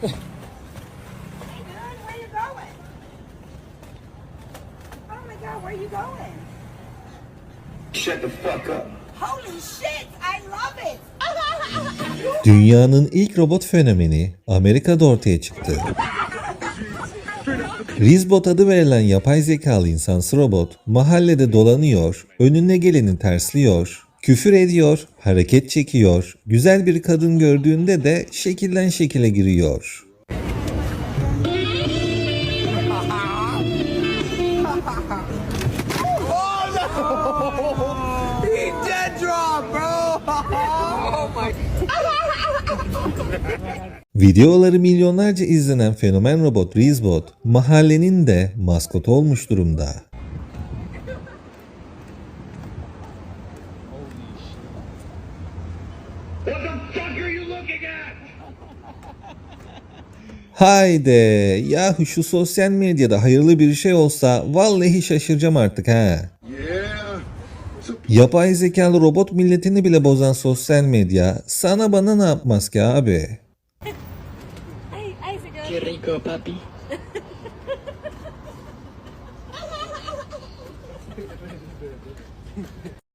Hey, dude, where you going? Oh my God, where you going? Shut the fuck up. Holy shit, I love it. Dünyanın ilk robot fenomeni Amerika'da ortaya çıktı. Rizbot adı verilen yapay zekalı insansı robot mahallede dolanıyor, önüne geleni tersliyor, küfür ediyor, hareket çekiyor, güzel bir kadın gördüğünde de şekilden şekile giriyor. Videoları milyonlarca izlenen fenomen robot Rizbot mahallenin de maskotu olmuş durumda. What the fuck are you looking at? Haydi yahu şu sosyal medyada hayırlı bir şey olsa vallahi şaşıracağım artık ha. Yapay zekalı robot milletini bile bozan sosyal medya sana bana ne yapmaz ki abi?